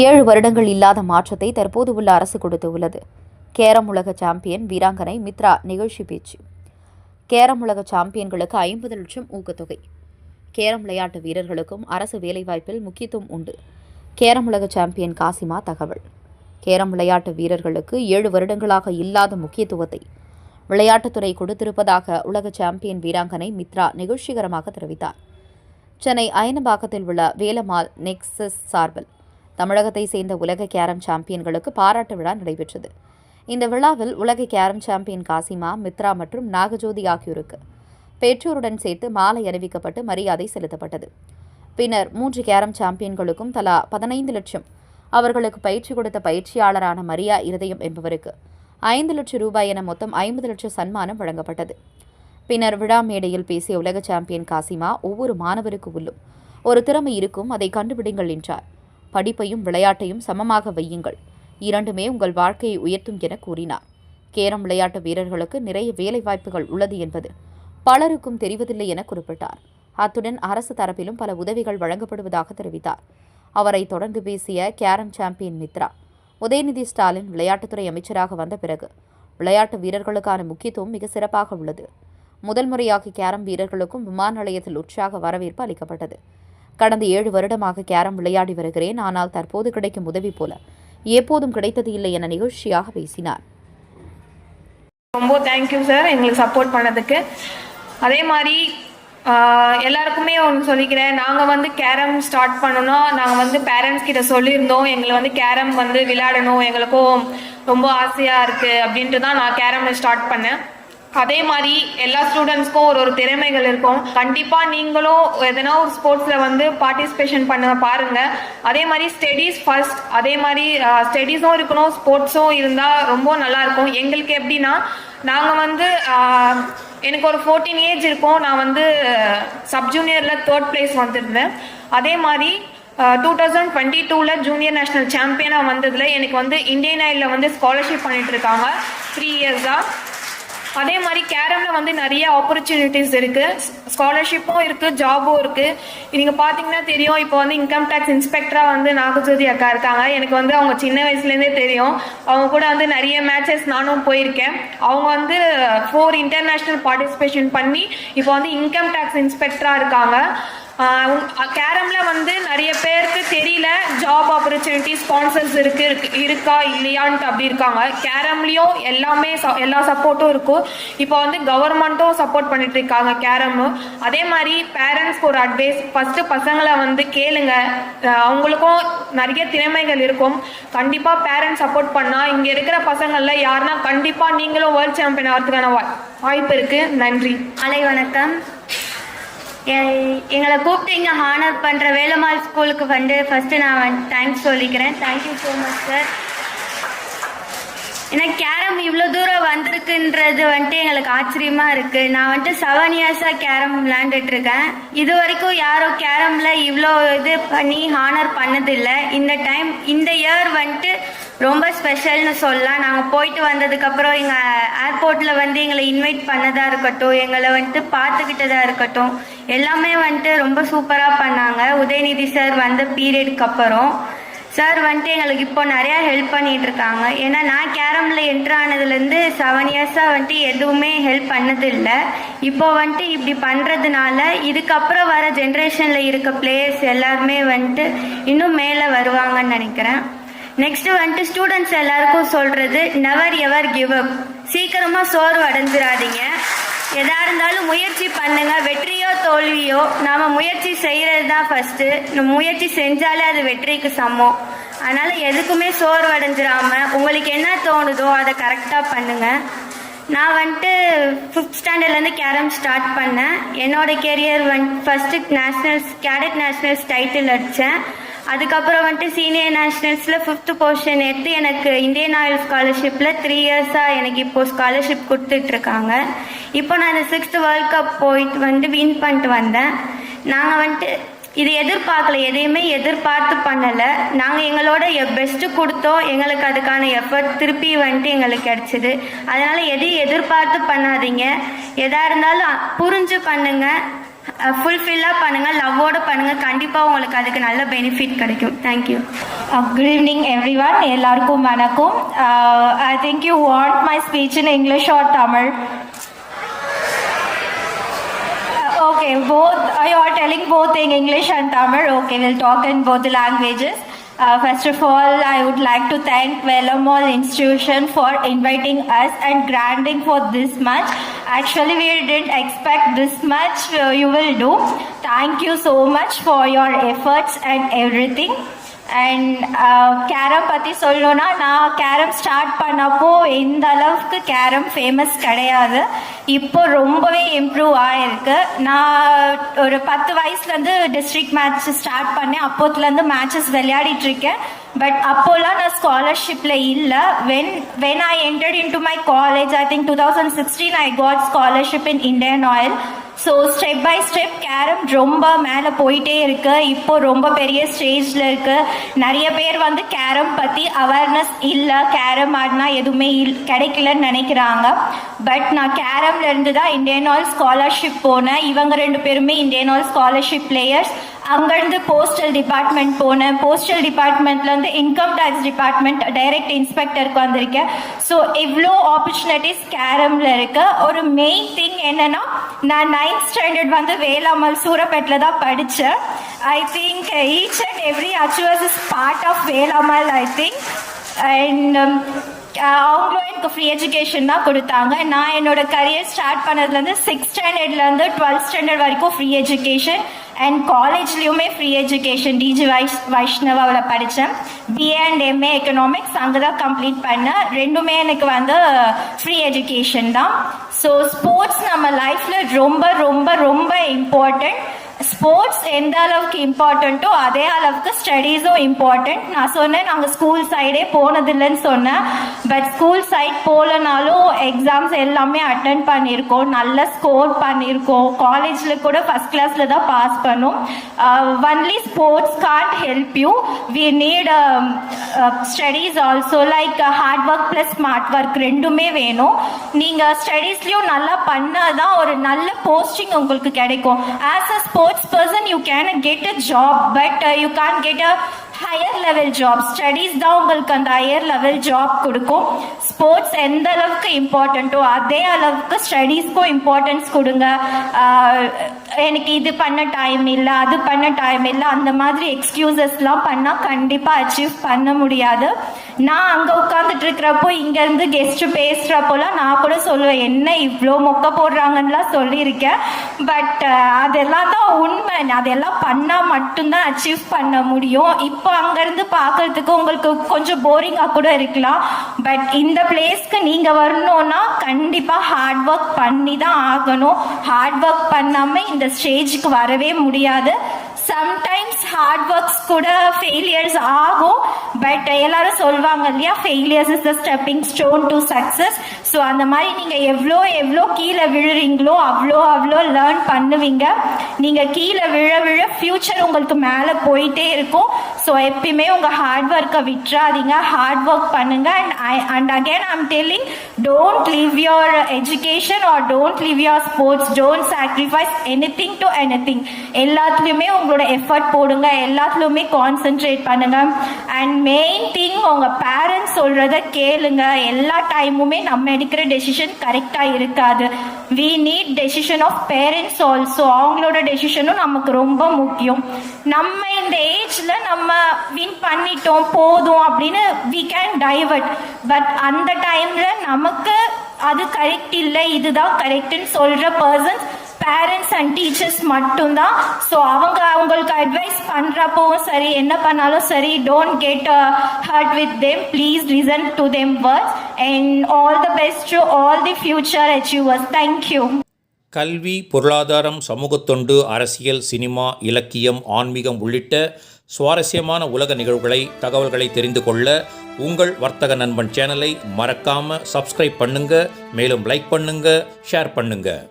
ஏழு வருடங்கள் இல்லாத மாற்றத்தை தற்போது உள்ள அரசு கொடுத்து உள்ளது. கேரம் உலக சாம்பியன் வீராங்கனை மித்ரா நிகழ்ச்சி பேச்சு. கேரம் உலக சாம்பியன்களுக்கு ஐம்பது லட்சம் ஊக்கத்தொகை. கேரம் விளையாட்டு வீரர்களுக்கும் அரசு வேலைவாய்ப்பில் முக்கியத்துவம் உண்டு. கேரம் உலக சாம்பியன் காசிமா தகவல். கேரம் விளையாட்டு வீரர்களுக்கு ஏழு வருடங்களாக இல்லாத முக்கியத்துவத்தை. விளையாட்டுத்துறை கொடுத்திருப்பதாக உலக சாம்பியன் வீராங்கனை மித்ரா நிகழ்ச்சிகரமாக தெரிவித்தார். சென்னை அயனபாக்கத்தில் உள்ள வேலமால் நெக்ஸஸ் சார்பில் தமிழகத்தை சேர்ந்த உலக கேரம் சாம்பியன்களுக்கு பாராட்டு விழா நடைபெற்றது. இந்த விழாவில் உலக கேரம் சாம்பியன் காசிமா மித்ரா மற்றும் நாகஜோதி ஆகியோருக்கு பெற்றோருடன் சேர்த்து மாலை அணிவிக்கப்பட்டு மரியாதை செலுத்தப்பட்டது. பின்னர் மூன்று கேரம் சாம்பியன்களுக்கும் தலா பதினைந்து லட்சம் அவர்களுக்கு பயிற்சி கொடுத்த பயிற்சியாளரான மரியா இருதயம் என்பவருக்கு ஐந்து லட்சம் ரூபாய் என மொத்தம் ஐம்பது லட்சம் சன்மானம் வழங்கப்பட்டது. பின்னர் விழா மேடையில் பேசிய உலக சாம்பியன் காசிமா ஒவ்வொரு மாணவருக்கு உள்ளும் ஒரு திறமை இருக்கும் அதை கண்டுபிடிங்கள் என்றார். படிப்பையும் விளையாட்டையும் சமமாக வையுங்கள். இரண்டுமே உங்கள் வாழ்க்கையை உயர்த்தும் என கூறினார். கேரம் விளையாட்டு வீரர்களுக்கு நிறைய வேலைவாய்ப்புகள் உள்ளது என்பது பலருக்கும் தெரிவதில்லை என குறிப்பிட்டார். அத்துடன் அரசு தரப்பிலும் பல உதவிகள் வழங்கப்படுவதாக தெரிவித்தார். அவரை தொடர்ந்து பேசிய கேரம் சாம்பியன் மித்ரா உதயநிதி ஸ்டாலின் விளையாட்டுத்துறை அமைச்சராக வந்த பிறகு விளையாட்டு வீரர்களுக்கான முக்கியத்துவம் மிக சிறப்பாக உள்ளது. முதல் முறையாக கேரம் வீரர்களுக்கும் விமான நிலையத்தில் உற்சாக வரவேற்பு அளிக்கப்பட்டது. கடந்த ஏழு வருடமாக கேரம் விளையாடி வருகிறேன். ஆனால் தற்போது கிடைக்கும் உதவி போல எப்போதும் கிடைத்தது இல்லை என நிகழ்ச்சியாக பேசினார். ரொம்ப தேங்க்யூ சார் எங்களுக்கு சப்போர்ட் பண்ணதுக்கு. அதே மாதிரி எல்லாருக்குமே ஒன்று சொல்லிக்கிறேன். நாங்கள் வந்து கேரம் ஸ்டார்ட் பண்ணணும். நாங்கள் வந்து பேரண்ட்ஸ் கிட்ட சொல்லியிருந்தோம். எங்களை வந்து கேரம் வந்து விளையாடணும். எங்களுக்கும் ரொம்ப ஆசையாக இருக்குது அப்படின்ட்டு தான் நான் கேரம் ஸ்டார்ட் பண்ணேன். அதே மாதிரி எல்லா ஸ்டூடெண்ட்ஸ்க்கும் ஒரு ஒரு திறமைகள் இருக்கும். கண்டிப்பாக நீங்களும் எதனா ஒரு ஸ்போர்ட்ஸில் வந்து பார்ட்டிசிபேஷன் பண்ண பாருங்க. அதே மாதிரி ஸ்டடீஸ் ஃபர்ஸ்ட் அதே மாதிரி ஸ்டடீஸும் இருக்கணும் ஸ்போர்ட்ஸும் இருந்தால் ரொம்ப நல்லா இருக்கும். எங்களுக்கு எப்படின்னா நாங்கள் வந்து எனக்கு ஒரு ஃபோர்டீன் ஏஜ் இருக்கும். நான் வந்து சப் ஜூனியரில் தேர்ட் பிளேஸ் வந்திருந்தேன். அதே மாதிரி டூ தௌசண்ட் டுவெண்ட்டி டூவில் ஜூனியர் நேஷனல் சாம்பியனாக வந்ததில் எனக்கு வந்து இந்தியன் ஆயிலில் வந்து ஸ்காலர்ஷிப் பண்ணிட்டு இருக்காங்க. த்ரீ இயர்ஸாக அதே மாதிரி கேரம்ல வந்து நிறைய ஆப்பர்ச்சுனிட்டிஸ் இருக்கு. ஸ்காலர்ஷிப்பும் இருக்கு ஜாபும் இருக்கு. நீங்க பாத்தீங்கன்னா தெரியும் இப்போ வந்து இன்கம் டேக்ஸ் இன்ஸ்பெக்டரா வந்து நாகஜோதி அக்கா இருக்காங்க. எனக்கு வந்து அவங்க சின்ன வயசுலேருந்தே தெரியும். அவங்க கூட வந்து நிறைய மேட்சஸ் நானும் போயிருக்கேன். அவங்க வந்து ஃபோர் இன்டர்நேஷ்னல் பார்ட்டிசிபேஷன் பண்ணி இப்போ வந்து இன்கம் டேக்ஸ் இன்ஸ்பெக்டரா இருக்காங்க. கேரம்ல வந்து நிறைய பேருக்கு தெரியல ஜாப் ஆப்பர்ச்சுனிட்டி ஸ்பான்சர்ஸ் இருக்கு இருக்கா இல்லையான்ட்டு அப்படி இருக்காங்க. கேரம்லயும் எல்லாமே ச- எல்லா சப்போர்ட்டும் இருக்கும் இப்போ வந்து கவர்மெண்ட்டும் சப்போர்ட் பண்ணிட்டு இருக்காங்க கேரம். அதே மாதிரி பேரண்ட்ஸ்க்கு ஒரு அட்வைஸ் ஃபர்ஸ்ட் பசங்களை வந்து கேளுங்க. அவங்களுக்கும் நிறைய திறமைகள் இருக்கும். கண்டிப்பா பேரண்ட்ஸ் சப்போர்ட் பண்ணா இங்க இருக்கிற பசங்கள்ல யாருன்னா கண்டிப்பா நீங்களும் வேர்ல்ட் சாம்பியன் ஆகிறதுக்கான வாய்ப்பு இருக்கு. நன்றி. அலை வணக்கம். எங்களை கூப்பிட்டு இங்கே ஹானர் பண்ணுற வேலம்மாள் ஸ்கூலுக்கு வந்து ஃபஸ்ட்டு நான் வந்து தேங்க்ஸ் சொல்லிக்கிறேன் thank you so much sir ஏன்னா கேரம் இவ்வளோ தூரம் வந்திருக்குன்றது வந்துட்டு எங்களுக்கு ஆச்சரியமா இருக்கு. நான் வந்துட்டு செவன் இயர்ஸாக கேரம் விளையாண்டுட்டு இருக்கேன் இது வரைக்கும் யாரும் கேரம்ல இவ்வளோ இது பண்ணி ஹானர் பண்ணதில்லை. இந்த டைம் இந்த இயர் வந்துட்டு ரொம்ப ஸ்பெஷல்னு சொல்லலாம். நாங்கள் போயிட்டு வந்ததுக்கப்புறம் எங்கள் ஏர்போர்ட்டில் வந்து எங்களை இன்வைட் பண்ணதாக இருக்கட்டும் எங்களை வந்துட்டு பார்த்துக்கிட்டதா இருக்கட்டும் எல்லாமே வந்துட்டு ரொம்ப சூப்பராக பண்ணாங்க. உதயநிதி சார் வந்த பீரியடுக்கு அப்புறம். சார் வந்துட்டு எங்களுக்கு இப்போ நிறையா ஹெல்ப் பண்ணிட்டு இருக்காங்க ஏன்னா நான் கேரமில் என்ட்ரு ஆனதுலேருந்து செவன் இயர்ஸாக வந்துட்டு எதுவுமே ஹெல்ப் பண்ணதில்லை. இப்போ வந்துட்டு இப்படி பண்ணுறதுனால இதுக்கப்புறம் வர ஜென்ரேஷனில் இருக்க பிளேயர்ஸ் எல்லாருமே வந்துட்டு இன்னும் மேலே வருவாங்கன்னு நினைக்கிறேன். நெக்ஸ்ட்டு வந்துட்டு ஸ்டூடெண்ட்ஸ் எல்லாருக்கும் சொல்கிறது நெவர் எவர் கிவ் அப் சீக்கிரமாக சோர்வு அடைஞ்சிடாதீங்க எதா இருந்தாலும் முயற்சி பண்ணுங்க. வெற்றியோ தோல்வியோ நாம முயற்சி செய்யறது தான் ஃபர்ஸ்ட் முயற்சி செஞ்சாலே அது வெற்றிக்கு சமம். அதனால எதுக்குமே சோர்வு அடைஞ்சிடாம உங்களுக்கு என்ன தோணுதோ அதை கரெக்டாக பண்ணுங்க. நான் வந்துட்டு ஃபிஃப்த் ஸ்டாண்டர்ட்லேருந்து கேரம் ஸ்டார்ட் பண்ணேன். என்னோட career one first nationals cadet nationals title அடித்தேன் அதுக்கப்புறம் வந்துட்டு சீனியர் நேஷ்னல்ஸில் ஃபிஃப்த்து பொசிஷன் எடுத்து எனக்கு இந்தியன் ஆயில் ஸ்காலர்ஷிப்பில் த்ரீ இயர்ஸாக எனக்கு இப்போது ஸ்காலர்ஷிப் கொடுத்துட்ருக்காங்க. இப்போ நான் இந்த சிக்ஸ்த் வேர்ல்ட் கப் போயிட்டு வந்து வின் பண்ணிட்டு வந்தேன். நாங்கள் வந்துட்டு இது எதிர்பார்க்கல எதையுமே எதிர்பார்த்து பண்ணலை. நாங்கள் எங்களோட பெஸ்ட்டு கொடுத்தோம். எங்களுக்கு அதுக்கான எஃபர்ட் திருப்பி வந்துட்டு எங்களுக்கு கிடச்சிது. அதனால் எதையும் எதிர்பார்த்து பண்ணாதீங்க. எதாக இருந்தாலும் புரிஞ்சு பண்ணுங்கள் ஃபுல்ஃபில்லாக பண்ணுங்கள் லவ்வோடு பண்ணுங்கள் கண்டிப்பாக உங்களுக்கு அதுக்கு நல்ல பெனிஃபிட் கிடைக்கும் thank you Uh, good evening, everyone. எல்லாருக்கும் வணக்கம். Uh, I think you want my speech in English or Tamil. Uh, okay, both. Uh, you are telling both in English and Tamil. Okay, we'll talk in both the languages. Uh, first of all, I would like to thank Velamol Institution for inviting us and granting for this much. Actually, we didn't expect this much uh, you will do. Thank you so much for your efforts and everything. And carrom பற்றி சொல்லணும்னா நான் carrom start பண்ணப்போ எந்த அளவுக்கு carrom famous கிடையாது. இப்போ ரொம்பவே improve ஆகிருக்கு நான் ஒரு பத்து வயசுலேருந்து டிஸ்ட்ரிக்ட் மேட்ச் ஸ்டார்ட் பண்ணேன். அப்போத்துலேருந்து மேட்சஸ் விளையாடிட்டு இருக்கேன். பட் அப்போல்லாம் நான் ஸ்காலர்ஷிப்பில் இல்லை. When when I entered in to my college I think two thousand sixteen I got scholarship in Indian Oil so step by step carrom ரொம்ப மேலே போயிட்டே இருக்கு. இப்போ ரொம்ப பெரிய ஸ்டேஜில் இருக்கு. நிறைய பேர் வந்து கேரம் பற்றி அவேர்னஸ் இல்லை. கேரம் ஆடினா எதுவுமே இல் கிடைக்கலன்னு நினைக்கிறாங்க. பட் நான் கேரம்ல இருந்து தான் இந்தியன் ஆயில் ஸ்காலர்ஷிப் போனேன். இவங்க ரெண்டு பேருமே இந்தியன் ஆயில் ஸ்காலர்ஷிப் பிளேயர்ஸ் அங்கேருந்து போஸ்டல் டிபார்ட்மெண்ட் போனேன். போஸ்டல் டிபார்ட்மெண்ட்லேருந்து இன்கம் டேக்ஸ் டிபார்ட்மெண்ட் டைரக்ட் இன்ஸ்பெக்டருக்கு வந்திருக்கேன். ஸோ இவ்வளோ ஆப்பர்ச்சுனிட்டிஸ் கேரமில் இருக்குது ஒரு மெயின் திங் என்னென்னா நான் நைன்த் ஸ்டாண்டர்ட் வந்து வேலாமல் சூரப்பேட்டில் தான் படித்தேன் I think each and every achievers is part of Velammal I think and அவங்களும் எனக்கு ஃப்ரீ எஜுகேஷன் தான் கொடுத்தாங்க. நான் என்னோட கரியர் ஸ்டார்ட் பண்ணதுலேருந்து சிக்ஸ் ஸ்டாண்டர்ட்லேருந்து டுவெல்த் ஸ்டாண்டர்ட் வரைக்கும் ஃப்ரீ எஜுகேஷன் அண்ட் காலேஜ்லேயுமே ஃப்ரீ எஜுகேஷன் டிஜி வைஷ் வைஷ்ணவாவில் படித்தேன் பிஏ அண்ட் எம்ஏ எக்கனாமிக்ஸ் அங்கே தான் கம்ப்ளீட் பண்ணேன். ரெண்டுமே எனக்கு வந்து ஃப்ரீ எஜுகேஷன் தான். ஸோ ஸ்போர்ட்ஸ் நம்ம லைஃப்பில் ரொம்ப ரொம்ப ரொம்ப இம்பார்ட்டண்ட் ஸ்போர்ட்ஸ் எந்த அளவுக்கு இம்பார்ட்டண்ட்டோ அதே அளவுக்கு ஸ்டடீஸும் இம்பார்ட்டண்ட் நான் சொன்னேன் நாங்கள் ஸ்கூல் சைடே போனதில்லைன்னு சொன்னேன். பட் ஸ்கூல் சைட் போகலனாலும் எக்ஸாம்ஸ் எல்லாமே அட்டன் பண்ணியிருக்கோம். நல்ல ஸ்கோர் பண்ணியிருக்கோம். காலேஜில் கூட ஃபஸ்ட் கிளாஸில் தான் பாஸ் பண்ணோம். Only sports can't help you we need studies also like hard work plus smart work ரெண்டுமே வேணும். நீங்கள் ஸ்டடீஸ்லேயும் நல்லா பண்ணால் தான் ஒரு நல்ல போஸ்டிங் உங்களுக்கு கிடைக்கும். As a sports person you can get job job but you can get a higher level job studies தான் உங்களுக்கு அந்த ஹையர் லெவல் ஜாப் கொடுக்கும். ஸ்போர்ட்ஸ் எந்த அளவுக்கு இம்பார்ட்டண்ட்டோ அதே அளவுக்கு ஸ்டடீஸ்க்கும் இம்பார்ட்டன்ஸ் கொடுங்க. எனக்கு இது பண்ண டைம் இல்லை அது பண்ண டைம் இல்லை அந்த மாதிரி எக்ஸ்கியூசஸ்லாம் பண்ணால் கண்டிப்பாக அச்சீவ் பண்ண முடியாது. நான் அங்கே உட்காந்துட்டு இருக்கிறப்போ இங்கேருந்து கெஸ்ட் பேசுகிறப்போலாம் நான் கூட சொல்லுவேன் என்ன இவ்வளோ மொக்க போடுறாங்கன்னுலாம் சொல்லியிருக்கேன். பட் அதெல்லாம் தான் உண்மை. அதெல்லாம் பண்ணால் மட்டும்தான் அச்சீவ் பண்ண முடியும். இப்போ அங்கேருந்து பார்க்கறதுக்கு உங்களுக்கு கொஞ்சம் போரிங்காக கூட இருக்கலாம். பட் இந்த பிளேஸ்க்கு நீங்கள் வரணும்னா கண்டிப்பாக ஹார்ட் ஒர்க் பண்ணி தான் ஆகணும். ஹார்ட் ஒர்க் பண்ணாமல் இந்த ஸ்டேஜுக்கு வரவே முடியாது. சம்டைம்ஸ் ஹார்ட் ஒர்க்ஸ் கூட ஃபெயிலியர்ஸ் ஆகும் பட் எல்லாரும் சொல்லுவாங்க இல்லையா? Failures is the stepping stone to success so அந்த மாதிரி நீங்கள் எவ்வளோ எவ்வளோ கீழே விழுறீங்களோ அவ்வளோ அவ்வளோ லேர்ன் பண்ணுவீங்க. நீங்கள் கீழே விழ விழ ஃப்யூச்சர் உங்களுக்கு மேலே போயிட்டே இருக்கும். ஸோ எப்பயுமே உங்கள் ஹார்ட் ஒர்க்கை விட்டுறாதீங்க. ஹார்ட் ஒர்க் பண்ணுங்க. And I and again I'm telling don't leave your education or don't leave your sports don't sacrifice anything to anything எல்லாத்துலேயுமே உங்களோட எஃபர்ட் போடுங்க. எல்லாத்துலேயுமே கான்சென்ட்ரேட் பண்ணுங்க. அண்ட் மெயின் திங் உங்கள் பேரண்ட்ஸ் சொல்கிறத கேளுங்க. எல்லா டைமுமே நம்ம எடுக்கிற டெசிஷன் கரெக்டாக இருக்காது. We need decision of parents also அவங்களோட டெசிஷனும் நமக்கு ரொம்ப முக்கியம். நம்ம இந்த ஏஜ்ல நம்ம வின் பண்ணிட்டோம் போதும் அப்படின்னு வி கேன் டைவர்ட் பட் அந்த டைம்ல நமக்கு அது கரெக்ட் இல்லை. இதுதான் கரெக்ட்னு சொல்ற பர்சன்ஸ் பேரண்ட்ஸ் அண்ட் டீச்சர்ஸ் மட்டும்தான். ஸோ அவங்க அவங்களுக்கு அட்வைஸ் பண்ணுறப்பவும் சரி என்ன பண்ணாலும் சரி don't get hurt with them please listen to them words and all the best to all the future achievers thank you கல்வி பொருளாதாரம் சமூகத்தொண்டு அரசியல் சினிமா இலக்கியம் ஆன்மீகம் உள்ளிட்ட சுவாரஸ்யமான உலக நிகழ்வுகளை தகவல்களை தெரிந்து கொள்ள உங்கள் வர்த்தக நண்பன் சேனலை மறக்காமல் சப்ஸ்கிரைப் பண்ணுங்கள் மேலும் லைக் பண்ணுங்கள் ஷேர் பண்ணுங்கள்